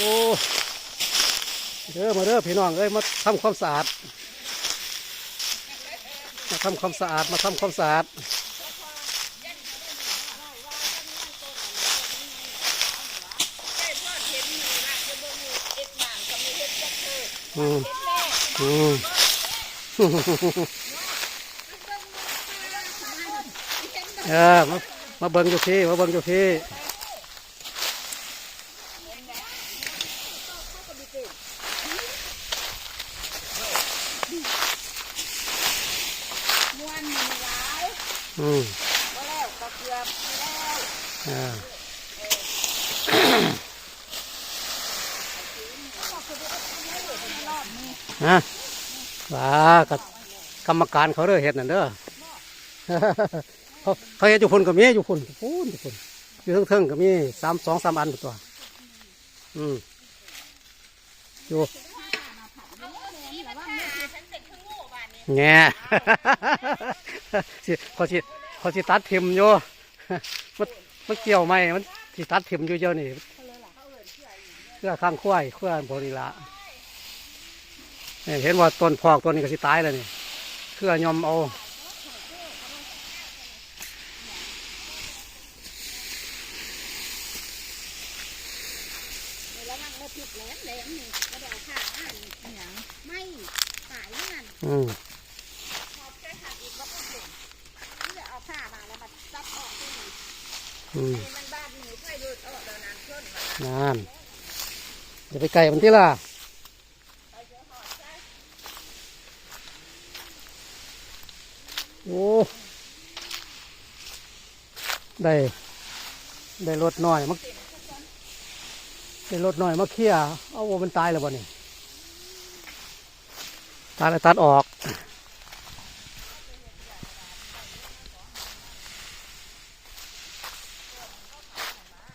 โอ้เด้อมาเด้อพี่น้องเอ้ยมาทำความสะอาดมาทำความสะอาดมาทำความสะอาดอืมอืมเออมามาเบิ่งอยู่พี่มาเบิ่งอยู่พี่ มวนหนึ่งหลาย อืมก็แล้วก็เกือบแล้วอ่าฮะว้ากับกรรมการเขาเด้อเห็ดนั่นเด้อเขาเขาเห็ดอยู่คนก็มีอยู่คนพูนอยู่คนอยู่เทิงๆก็มีสามสองสามอันตัว อืมอยู่ แง่สิเขาสิเขาสิตัดทิมอยู่มันมันเกี่ยวไหมมันสิตัดทิมอยู่เยอะนี่เครือข้างขั้วเครือโบนิละนี่เห็นว่าต้นพอกต้นนี้ก็สิตายแล้วนี่เครือยอมเอาแล้วมันมาผิดแหลมแหลมนี่ก็ได้เอาผ้าอ่านอย่างไม่ตายนั่น อืม พอแค่หั กอีกก็ต้องเปลี่ยนนี่จะเอาผ้ามาแล้วมาซับออกที่นี่อืมมันบ้านหนูค่อยดูดออกแล้วนานขึ้นมานั่นอย่าไปไกลมันที่ล่ะโอ้ได้ ได้รถน้อยมาได้รถน้อยมาเคลียเอาวัวมันตายแล้วบ่นี่ตายแล้วตัดออก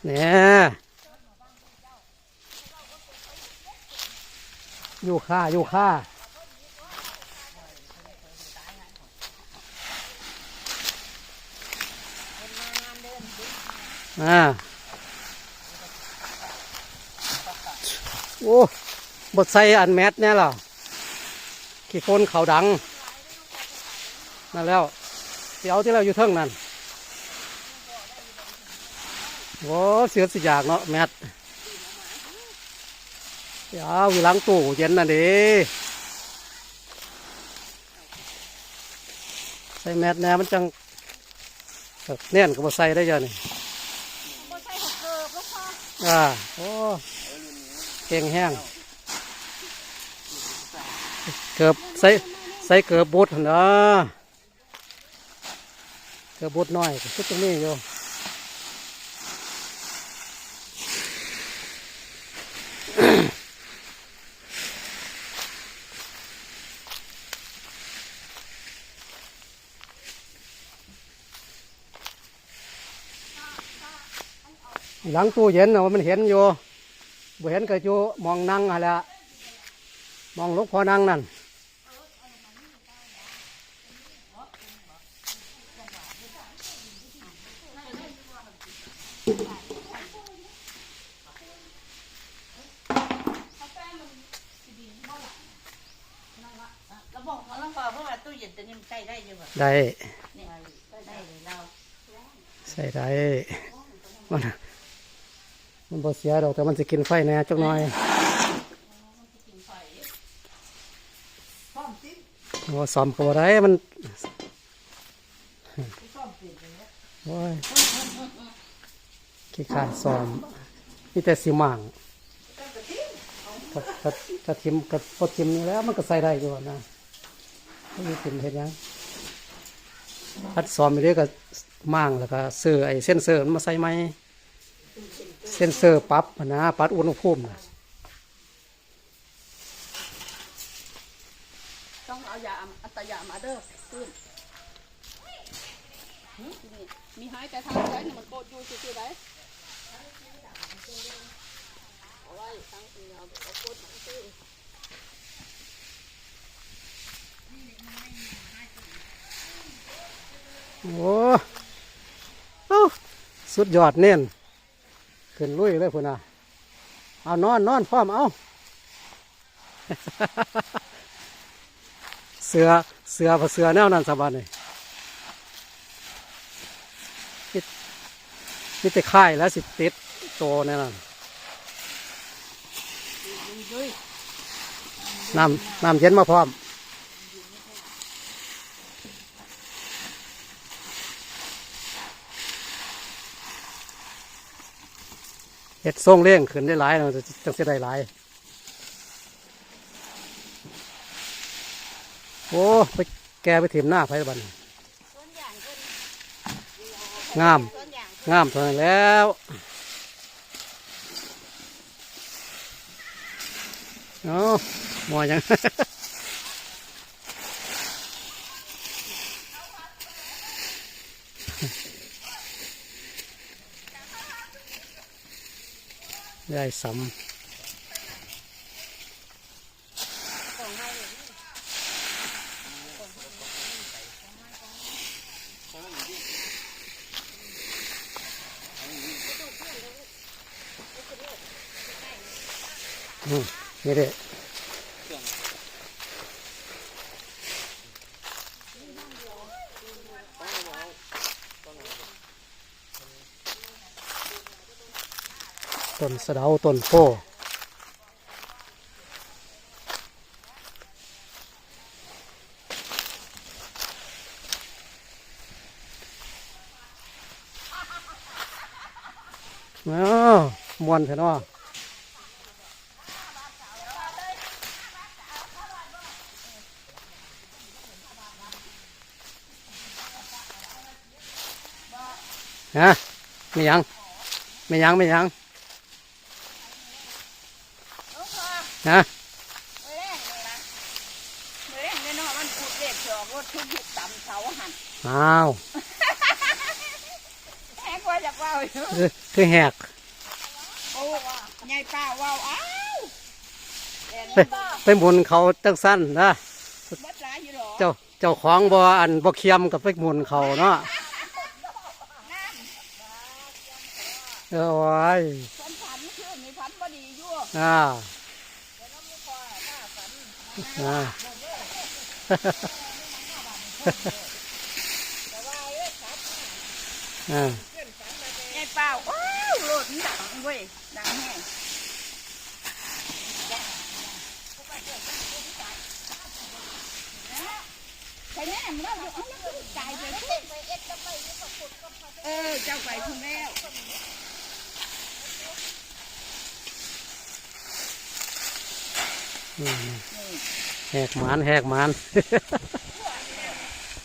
เนี่ย อยู่ค่าอยู่ค่าอ่าโอ้บดใส่อันแมสเนี่ยหรอขี้โฟนเขาดัง นั่นแล้วเสียวที่เราอยู่เทิงนั่นโอ้เสือสิอยากเนาะแมท อยู่หล้างตู้เย็นน่ะดิใส่แมทแน่มันจังแบบเน่นก็บ่ใส่ได้เยอะนี่ไม่ใช่หัวเกิบแล้วพออ่าโอ้เก่งแห้งเกือบใส่ใส่เกือบบุดหั่นเนาะเกือบบุดน้อยก็ตรงนี้อยู่ หลังตู้เย็นน่ะว่ามันเห็นอยู่บ่เห็นก็อยู่มองนั่งอะไรมองหลูกพอนั่งนั่นเราบอกเขาต้องบอกเพราะว่าตู้เย็นตัวนี้มันใช้ได้อยู่แบบได้นี่ได้เลยเราใส่ได้มัน มันบ่เสียดอกแต่มันจะกินไฟแน่จักหน่อยโอ้ซ้อมก็บ่ได้มันโอ้ยขี้ขาดซ้อมมีแต่สิมังกับกับกับทิมกับพอทิมนี่แล้วมันก็ใส่ได้อยู่นะไม่มีทิมเห็นยังพัดซ้อมไปเรื่อยก็มั่างแล้วก็เสื้อไอ้เส้นเซอร์มันมาใส่ไหม เส้นเซอร์ปรั๊บอะนะปรั๊บอุณหภูมินะต้องเอายาอัตยามาเด้อขึ้นมีหายแต่ทางใช้มันโกดอยู่ซื่อๆได้เอาไว้ตั้งเป็นเอาโกดมาซื่อโอ้เอ้าสุดยอดเน้น ขึ้นลุยเลยพุ่นน่ะเอานอนนอนพร้อมเอาเสือเสือพอเสือแนวนั้นสบายเลยนี่นี่แต่ค่ายแล้วสิติดโตแน่นอนน้ำน้ำเย็นมาพร้อม เห็ดส่งเลี้ยงขึ้นได้หลายเนาจะจังสิได้หลาย โอ้ไปแกไปถิ่มหน้าไฟบันต้นอย่างเพิ่นงามต้นอย่างามเท่านั้นแล้วเนาะมอยัง ได้ซ้ำอืมนี่เด็ ต้นสะเดาต้นโพอ้าวมวนเถอะเนาะฮะไม่ยัง ไม่ยัง ไม่ยัง ลูกพ่อ ฮะ มือแรกเลยนะมือแรกเลยเนาะมัน พูดเลขสองรถทุกทุกต่ำเสาหันอ้าวแหกว่าจะว่าอยู่คือคือแหกโอ้ยายป้าว่าวอ้าวเอ็นไปไปหมุนเขาจังสั้นนะบัดหลายอยู่หรอเจ้าเจ้าของบ่อันบ่เคียมกับไปหมุนเขาเนาะเออโอ้ยฝันฝันคือมีฝันบ่ดีอยู่อ่าแต่น้องลูกพ่อหน้าฝัน อ่าแต่ว่าเอ้ยครับอ่าอ้าว้าวโลดดังเว้ยดังแห้งใช่แน่มันว่าเอามันคือตายไปเออเจ้าไปพุ่นแล้วอืมนี่แหกหมานแหกหมาน